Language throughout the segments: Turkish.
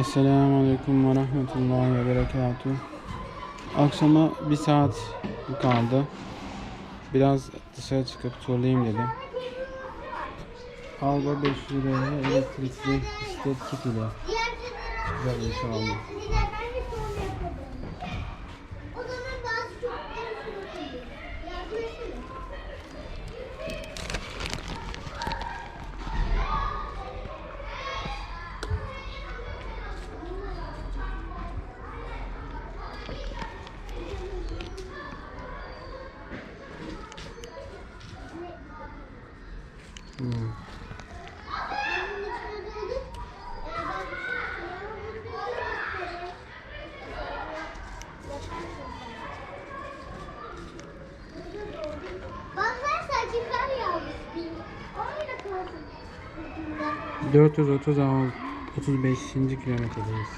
Esselamu Aleyküm ve Rahmetullahi ve Berekatuhu. Akşama bir saat kaldı. Biraz dışarı çıkıp turlayayım dedim. Alba 500 liraya elektrikli bisiklet kit ile çıkacağız inşallah. 436 35. kilometredeyiz.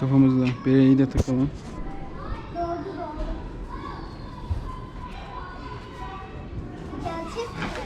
Kafamızda bereyi de takalım.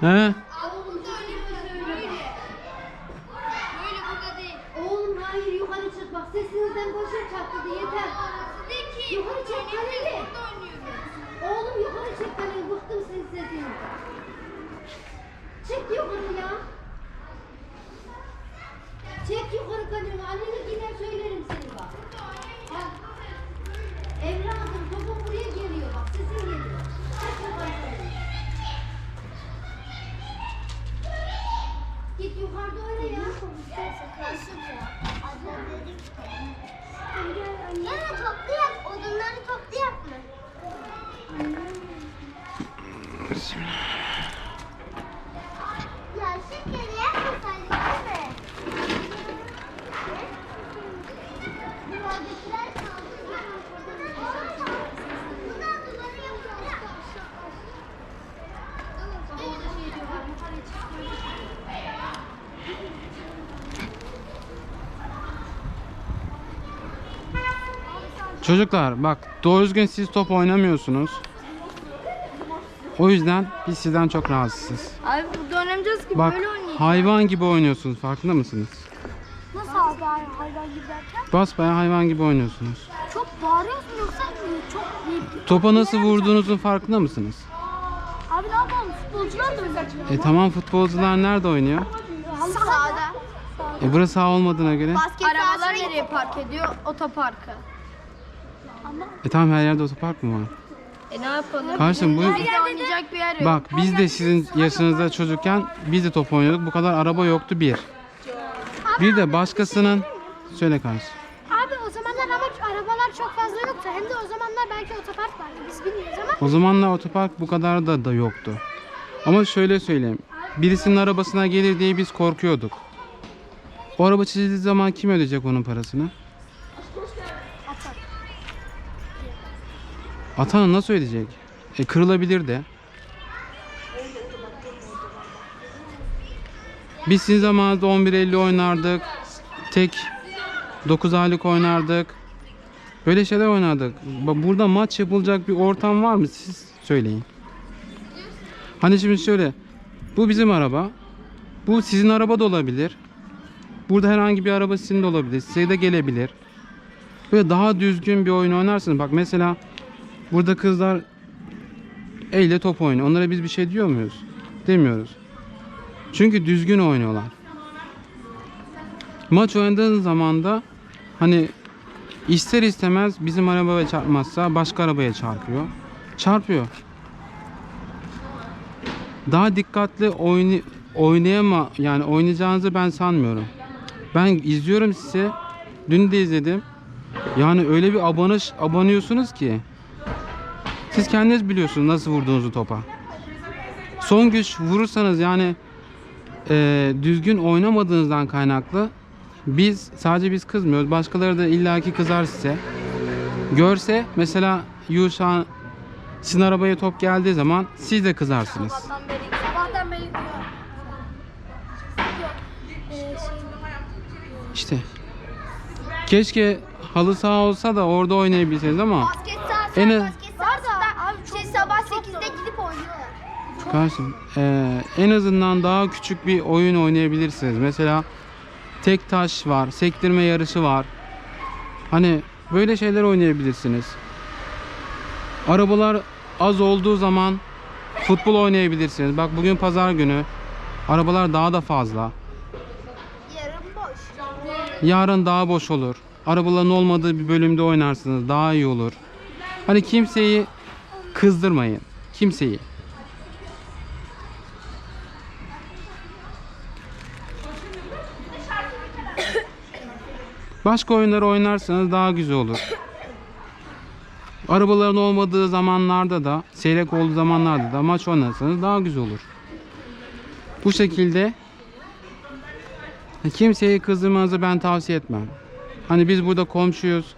He? Oğlum böyle böyle. Böyle burada değil. Oğlum hayır yukarı çık bak sesinizden boşa çatladı yeter. Yukarı çık kaleli. Oğlum yukarı çık kaleli bıktım senin sesinizden. Çık yukarı ya. Çek yukarı kaleni. Annene gider söylerim seni yukarıda oyna ya. Yana toplayak, odunları Çocuklar bak doğru düzgün siz top oynamıyorsunuz. O yüzden biz sizden çok rahatsızız. Abi burada oynamayacağız ki Bak hayvan gibi oynuyorsunuz farkında mısınız? Nasıl abi hayvan gibi derken? Basbayağı hayvan gibi oynuyorsunuz. Çok bağırıyorsun yoksa çok. Topa nasıl vurduğunuzun farkında mısınız? Abi ne yapalım futbolcular da öyle. E tamam futbolcular nerede oynuyor? Sahada. E burası saha olmadığına göre. Arabalar nereye park ediyor? Otoparka. E tamam her yerde otopark mı var? E ne yapalım? Kardeşim bu Bizde oynayacak bir yer yok. bak biz de sizin yaşınızda çocukken biz de top oynuyorduk. Bu kadar araba yoktu bir. Bir de başkasının söyle kardeşim. Abi o zamanlar ama arabalar çok fazla yoktu. Hem de o zamanlar belki otopark vardı. Biz bilmiyoruz ama. O zamanlar otopark bu kadar da da yoktu. Ama şöyle söyleyeyim. Birisinin arabasına gelir diye biz korkuyorduk. O araba çizildiği zaman kim ödeyecek onun parasını? Atan nasıl ödeyecek? E kırılabilir de. Biz sizin zamanınızda 11.50 oynardık. Tek 9 aylık oynardık. Böyle şeyler oynardık. Ba- Burada maç yapılacak bir ortam var mı? Siz söyleyin. Hani şimdi şöyle. Bu bizim araba. Bu sizin araba da olabilir. Burada herhangi bir araba sizin de olabilir. Size de gelebilir. Böyle daha düzgün bir oyun oynarsınız. Bak mesela burada kızlar elle top oynuyor. Onlara biz bir şey diyor muyuz? Demiyoruz. Çünkü düzgün oynuyorlar. Maç oynadığın zaman da hani ister istemez bizim arabaya çarpmazsa başka arabaya çarpıyor. Çarpıyor. Daha dikkatli oyni oynayama yani oynayacağınızı ben sanmıyorum. Ben izliyorum size. Dün de izledim. Yani öyle bir abanış abanıyorsunuz ki. Siz kendiniz biliyorsunuz nasıl vurduğunuzu topa. Son güç vurursanız yani e, düzgün oynamadığınızdan kaynaklı biz sadece biz kızmıyoruz. Başkaları da illaki kızar size. Görse mesela Yuşan sizin arabaya top geldiği zaman siz de kızarsınız. Sabahtan beri, sabahtan beri diyor. Yok, İşte. Keşke halı saha olsa da orada oynayabilseniz ama Basket En- basket Karşım, eee, en azından daha küçük bir oyun oynayabilirsiniz. Mesela tek taş var, sektirme yarışı var. Hani böyle şeyler oynayabilirsiniz. Arabalar az olduğu zaman futbol oynayabilirsiniz. Bak bugün pazar günü. Arabalar daha da fazla. Yarın boş. Yarın daha boş olur. Arabaların olmadığı bir bölümde oynarsınız. Daha iyi olur. Hani kimseyi kızdırmayın. Kimseyi. Başka oyunları oynarsanız daha güzel olur. Arabaların olmadığı zamanlarda da, seyrek olduğu zamanlarda da maç oynarsanız daha güzel olur. Bu şekilde Kimseyi kızdırmanızı ben tavsiye etmem. Hani biz burada komşuyuz.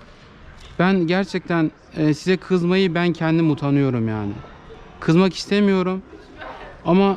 Ben gerçekten e, size kızmayı ben kendim utanıyorum yani. Kızmak istemiyorum. Ama